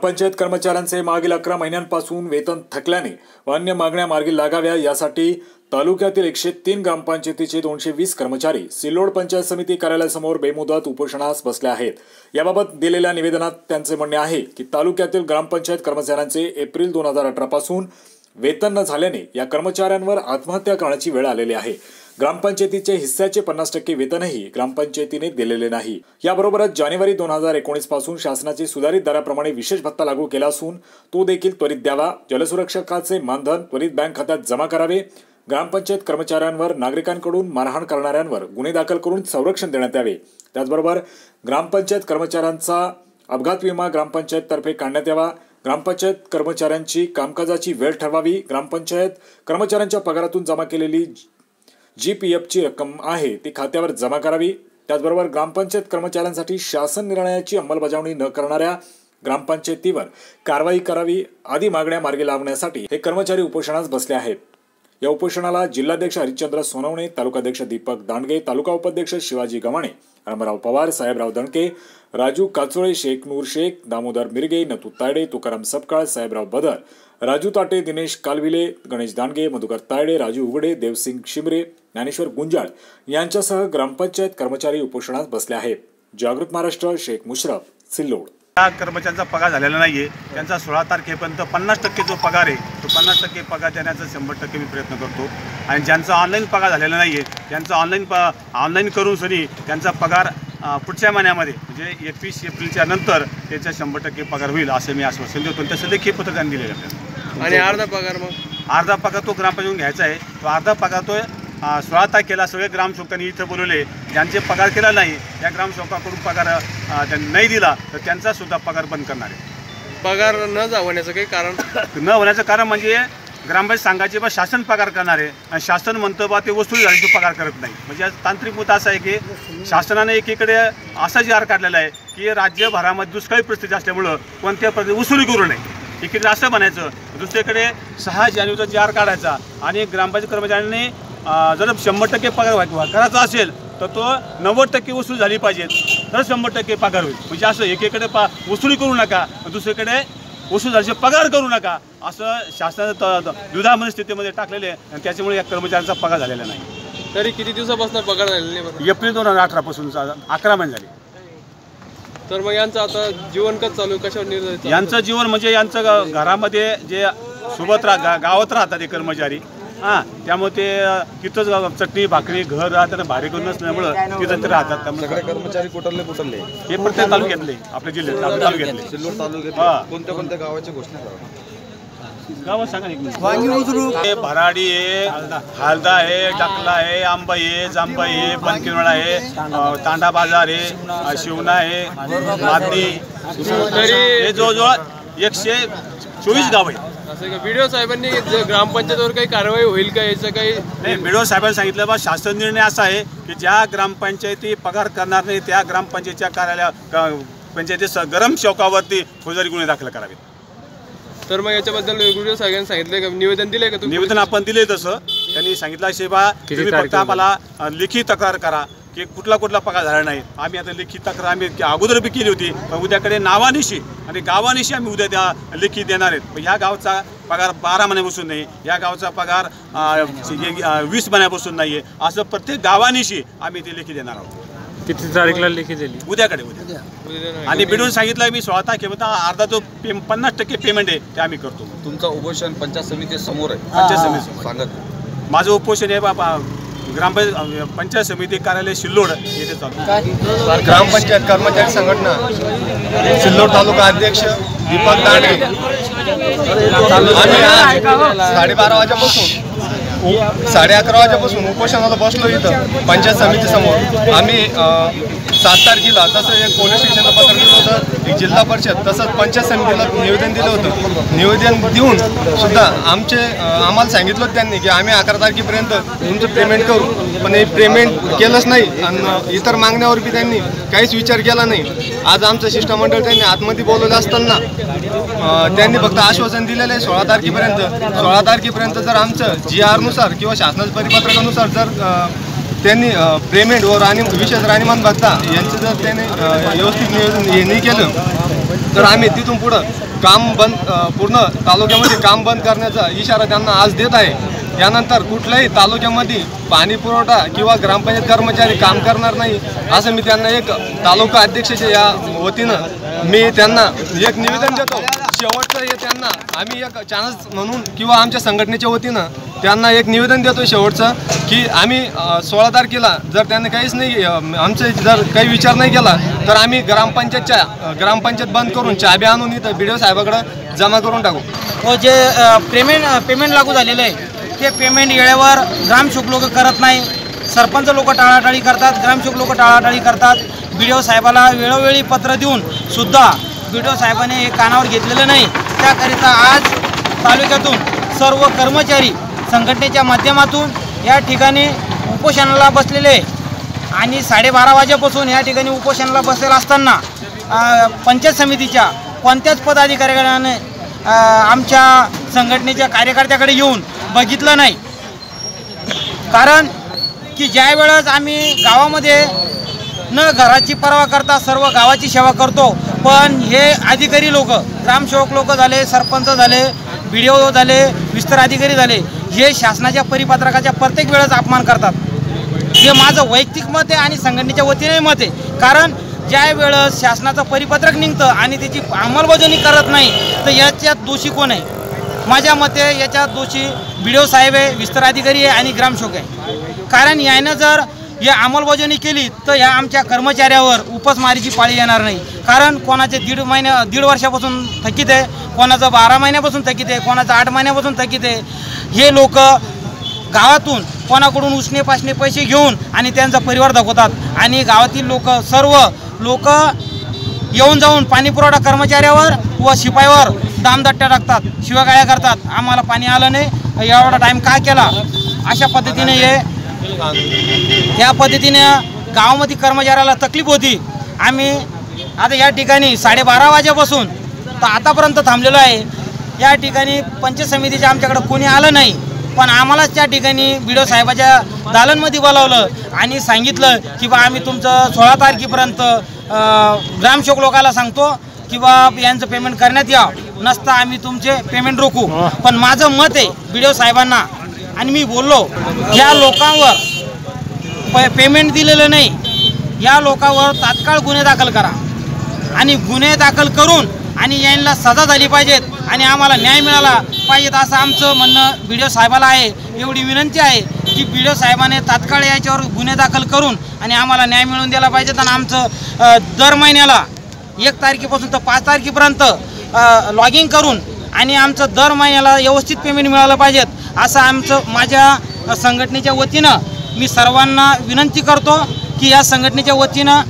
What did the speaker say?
ग्रामपंचायत कर्मचाऱ्यांचे मागील अकरा महिन्यांपासून वेतन थकल्याने व अन्य मागण्या मार्गी लागाव्या यासाठी तालुक्यातील एकशे तीन ग्रामपंचायतीचे दोनशे वीस कर्मचारी सिल्लोड पंचायत समिती कार्यालयासमोर बेमुदत उपोषणास बसले आहेत. याबाबत दिलेल्या निवेदनात त्यांचे म्हणणे आहे की तालुक्यातील ग्रामपंचायत कर्मचाऱ्यांचे एप्रिल दोन हजार अठरापासून वेतन न झाल्याने या कर्मचाऱ्यांवर आत्महत्या करण्याची वेळ आलेली आहे. ग्रामपंचायतीचे हिस्स्याचे पन्नास टक्के वेतनही ग्रामपंचायतीने दिलेले नाही. याबरोबरच जानेवारी दोन हजार एकोणीसपासून शासनाचे सुधारित दराप्रमाणे विशेष भत्ता लागू केला असून तो देखील त्वरित द्यावा. जलसुरक्षकाचे मानधन त्वरित बँक खात्यात जमा करावे. ग्रामपंचायत कर्मचाऱ्यांवर नागरिकांकडून मारहाण करणाऱ्यांवर गुन्हे दाखल करून संरक्षण देण्यात यावे. त्याचबरोबर ग्रामपंचायत कर्मचाऱ्यांचा अपघात विमा ग्रामपंचायततर्फे काढण्यात यावा. ग्रामपंचायत कर्मचाऱ्यांची कामकाजाची वेळ ठरवावी. ग्रामपंचायत कर्मचाऱ्यांच्या पगारातून जमा केलेली जी पी एफची रक्कम आहे ती खात्यावर जमा करावी. त्याचबरोबर ग्रामपंचायत कर्मचाऱ्यांसाठी शासन निर्णयाची अंमलबजावणी न करणाऱ्या ग्रामपंचायतीवर कारवाई करावी आदी मागण्या मार्गी लावण्यासाठी हे कर्मचारी उपोषणास बसले आहेत. या उपोषणाला जिल्हाध्यक्ष हरिश्चंद्र सोनवणे तालुकाध्यक्ष दीपक दांडगे तालुका उपाध्यक्ष शिवाजी गव्हाणे रामराव पवार साहेबराव दणके राजू काचोळे शेख नूर शेख दामोदर मिरगे नतू तायडे तुकाराम सपकाळ साहेबराव बदर राजू ताटे दिनेश कालविले गणेश दांडगे मधुकर तायडे राजू उघडे देवसिंग शिमरे ज्ञानेश्वर गुंजाळ यांच्यासह ग्रामपंचायत कर्मचारी उपोषणात बसले आहेत. जागृत महाराष्ट्र शेख मुश्रफ सिल्लोड. त्या कर्मचाऱ्यांचा पगार झालेला नाहीये. त्यांचा सोळा तारखेपर्यंत पन्नास टक्के जो पगार आहे तो पन्नास टक्के पगार देण्याचा शंभर टक्के मी प्रयत्न करतो. आणि ज्यांचा ऑनलाईन पगार झालेला नाहीये त्यांचा ऑनलाईन प ऑनलाईन करून सनी त्यांचा पगार पुढच्या महिन्यामध्ये म्हणजे एकवीस एप्रिलच्या नंतर त्याचा शंभर टक्के पगार होईल असं मी आश्वासन देतो. आणि तसं लेखी पत्रकाने दिलेलं आहे. आणि अर्धा पगार मग? अर्धा पगार तो ग्रामपंचायत घ्यायचा आहे. तो अर्धा पगार तो सोळा तारखेला सगळे ग्रामसेवकांनी इथं बोलवले. ज्यांचे पगार केला नाही त्या ग्रामसेवकाकडून पगार त्यांनी नाही दिला तर त्यांचा सुद्धा पगार बंद करणार आहे. पगार न जावण्याचं काही कारण? न होण्याचं कारण म्हणजे ग्रामपंचायत सांगायचे बा शासन पगार करणार आहे आणि शासन म्हणतं बा ते वसूल झाली तो पगार करत नाही. म्हणजे तांत्रिक मुद्दा असा आहे की शासनाने एकीकडे असा जी आर काढलेला आहे की राज्यभरामध्ये दुष्काळी परिस्थिती असल्यामुळं कोणत्या पद्धती वसुली करू नये. एकीकडे असं म्हणायचं दुसरीकडे सहा जानेवारीचा जी आर काढायचा आणि ग्रामपंचायत कर्मचाऱ्यांनी जर शंभर टक्के पगार करायचा असेल तर तो नव्वद टक्के वसूल झाली पाहिजे. तर शंभर टक्के पगार होईल. म्हणजे असं एकीकडे पा वसुली करू नका दुसरीकडे वसूल झाल्याचे पगार करू नका. असं त- दुधामध्ये स्थितीमध्ये टाकलेले आहे आणि त्याच्यामुळे या कर्मचाऱ्यांचा पगार झालेला नाही. तरी किती दिवसापासून पगार झालेला? एप्रिल दोन हजार अठरापासून अकरा महिने झाले. तर मग यांचं आता जीवन कसं चालू कशावर निर्णय? यांचं जीवन म्हणजे यांचं घरामध्ये जे सोबत रा गा- गावात राहतात ते कर्मचारी हां त्यामुळे ते तिथंच चटणी भाकरी घर राहतात भारी करून नसल्यामुळं तिथं ते राहतात. त्यामुळे सगळे कर्मचारी कुठले कुठले? हे प्रत्येक तालुक्यातले आपल्या जिल्ह्यात आपल्या तालुक्यातले? सिल्लोड हा. तालुक्यात कोणत्या कोणत्या गावाची घोषणा करा गावात सांगा ना एक मिनिट. हे भराडी आहे हालदा आहे टाकला आहे आंबा आहे जांबा आहे बनकिनवाडा आहे अ, तांडा बाजार आहे अ, शिवना आहे मादनी हे जवळजवळ एकशे चोवीस गाव आहे असं का? व्हिडिओ साहेबांनी ज- ग्रामपंचायतीवर काही कारवाई होईल का? याचं काही नाही बिडो साहेबांनी सांगितलं बा शासन निर्णय असा आहे की ज्या ग्रामपंचायती पगार करणार नाही त्या ग्रामपंचायतीच्या कार्यालया पंचायती स- गरम चौकावरती फौजदारी गुन्हे दाखल करावेत. तर मग याच्याबद्दल व्हिडिओ साहेबांनी सांगितलं का? निवेदन दिलंय का तुम्ही? निवेदन आपण दिले तसं. त्यांनी सांगितलं असे बा तुम्ही फक्त आम्हाला अ, लेखी तक्रार करा. की कुठला कुठला पगार झाला नाही. आम्ही आता लेखी तक्रार आम्ही की अगोदर बी केली होती पण उद्याकडे नावानिशी आणि गावानिशी आम्ही उद्या त्या लेखी देणार आहेत. ह्या गावचा पगार बारा महिन्यापासून नाही या गावचा पगार हे- वीस महिन्यापासून नाही आहे असं प्रत्येक गावानिशी आम्ही ती लेखी देणार आहोत. किती तारीखला लेखी दिली उद्याकडे उद्या. आणि बिडून सांगितलं मी स्वतः किंवा अर्धा जो पे पन्नास टक्के पेमेंट आहे ते आम्ही करतो. तुमचं उपोषण पंचायत समिती समोर आहे. पंचायत समिती सांगत माझं उपोषण आहे बाबा ग्रामपंचायत पंचायत समिती कार्यालय सिल्लोड येथे चालू. ग्रामपंचायत कर्मचारी संघटना. सिल्लोड तालुका अध्यक्ष दीपक दांडे. आम्ही आज साडेबारा वाजेपासून साडे अकरा वाजेपासून उपोषणाला बसलो इथं पंचायत समिती समोर आम्ही सात तारखेला तसं एक पोलीस स्टेशनला पत्र दिलं होतं एक जिल्हा परिषद तसंच पंचायत समितीला निवेदन दिलं होतं. निवेदन देऊन सुद्धा आमचे आम्हाला सांगितलं होतं त्यांनी की आम्ही अकरा तारखेपर्यंत तुमचं पेमेंट करू. पण हे पेमेंट केलंच नाही आणि इतर मागण्यावर बी त्यांनी काहीच विचार केला नाही. आज आमचं शिष्टमंडळ त्यांनी आतमध्ये बोलवलं असताना त्यांनी फक्त आश्वासन दिलेलं आहे सोळा तारखेपर्यंत. सोळा तारखेपर्यंत जर आमचं जी आरनुसार किंवा शासनाच्या परिपत्रकानुसार जर त्यांनी पेमेंट व राणी विशेष राणीमान बत्ता यांचं जर त्यांनी व्यवस्थित नियोजन हे नाही केलं तर आम्ही तिथून पुढं काम बंद पूर्ण तालुक्यामध्ये काम बंद करण्याचा इशारा त्यांना आज देत आहे. यानंतर कुठल्याही तालुक्यामध्ये पाणी पुरवठा किंवा ग्रामपंचायत कर्मचारी काम करणार नाही असं मी त्यांना एक तालुका अध्यक्षाच्या या वतीनं मी त्यांना एक निवेदन देतो. शेवटचं हे त्यांना आम्ही एक चॅनल्स म्हणून किंवा आमच्या संघटनेच्या वतीनं त्यांना एक निवेदन देतो शेवटचं की आम्ही सोळा तारखेला जर त्यांनी काहीच नाही आमचं आमचे जर काही विचार नाही केला तर आम्ही ग्रामपंचायतच्या ग्रामपंचायत बंद करून चाबी आणून इथं बी डी ओ साहेबाकडं जमा करून टाकू. व जे पेमेंट पेमेंट लागू झालेलं आहे ते पेमेंट वेळेवर ग्रामसेवक लोक करत नाही. सरपंच लोक टाळाटाळी करतात ग्रामसेवक लोक टाळाटाळी करतात. बी डी ओ साहेबाला वेळोवेळी पत्र देऊन सुद्धा बी डी ओ साहेबाने हे कानावर घेतलेलं नाही. त्याकरिता आज तालुक्यातून सर्व कर्मचारी संघटनेच्या माध्यमातून या ठिकाणी उपोषणाला बसलेले आहे. आणि साडेबारा वाजेपासून या ठिकाणी उपोषणाला बसलेला असताना पंचायत समितीच्या कोणत्याच पदाधिकाऱ्याने आमच्या संघटनेच्या कार्यकर्त्याकडे येऊन बघितलं नाही. कारण की ज्या वेळेस आम्ही गावामध्ये न घराची पर्वा करता सर्व गावाची सेवा करतो पण हे अधिकारी लोक ग्रामसेवक लोक झाले सरपंच झाले बी डी ओ झाले विस्तार अधिकारी झाले हे शासनाच्या परिपत्रकाच्या प्रत्येक वेळेस अपमान करतात. हे माझं वैयक्तिक मत आहे आणि संघटनेच्या वतीने मत आहे. कारण ज्या वेळेस शासनाचं परिपत्रक निघतं आणि त्याची अंमलबजावणी करत नाही तर याच्यात दोषी कोण आहे? माझ्या मते याच्यात दोषी बी साहेब आहे विस्तार अधिकारी आहे आणि ग्रामसेवक आहे. कारण यानं जर या अंमलबजावणी केली तर ह्या आमच्या कर्मचाऱ्यावर उपासमारीची पाळी येणार नाही. कारण कोणाचे दीड महिन्या दीड वर्षापासून थकीत आहे कोणाचं बारा महिन्यापासून थकीत आहे कोणाचं आठ महिन्यापासून थकीत आहे. हे लोक गावातून कोणाकडून उसने पासने पैसे घेऊन आणि त्यांचा परिवार दाखवतात आणि गावातील लोक सर्व लोक येऊन जाऊन पाणी पुरवठा कर्मचाऱ्यावर व शिपाईवर दामदट्ट्या टाकतात शिवागाळ्या करतात. आम्हाला पाणी आलं नाही. एवढा टाईम का केला? अशा पद्धतीने हे या पद्धतीने गावामध्ये कर्मचाऱ्याला तकलीफ होती. आम्ही आता या ठिकाणी साडेबारा वाजेपासून तर आतापर्यंत थांबलेलो आहे. या ठिकाणी पंचायत समितीच्या आमच्याकडे कोणी आलं नाही. पण आम्हालाच त्या ठिकाणी बिडो साहेबाच्या दालनमध्ये बोलावलं आणि सांगितलं की बा आम्ही तुमचं सोळा तारखेपर्यंत ग्रामसेवक लोकाला सांगतो की बा यांचं पेमेंट करण्यात या. नसता आम्ही तुमचे पेमेंट रोखू. पण माझं मत आहे बिडो साहेबांना आणि मी बोललो या लोकांवर प पेमेंट दिलेलं नाही. या लोकांवर तात्काळ गुन्हे दाखल करा. आणि गुन्हे दाखल करून आणि यांना सजा झाली पाहिजेत आणि आम्हाला न्याय मिळाला पाहिजेत असं आमचं म्हणणं बी डी ओ साहेबाला आहे. एवढी विनंती आहे की बी डी ओ साहेबाने तात्काळ याच्यावर गुन्हे दाखल करून आणि आम्हाला न्याय मिळवून द्यायला पाहिजेत आणि आमचं दर महिन्याला एक तारखेपासून तर पाच तारखेपर्यंत लॉगिंग करून आणि आमचं दर महिन्याला व्यवस्थित पेमेंट मिळालं पाहिजेत असं आमचं माझ्या संघटनेच्या वतीनं मी सर्वांना विनंती करतो की या संघटनेच्या वतीनं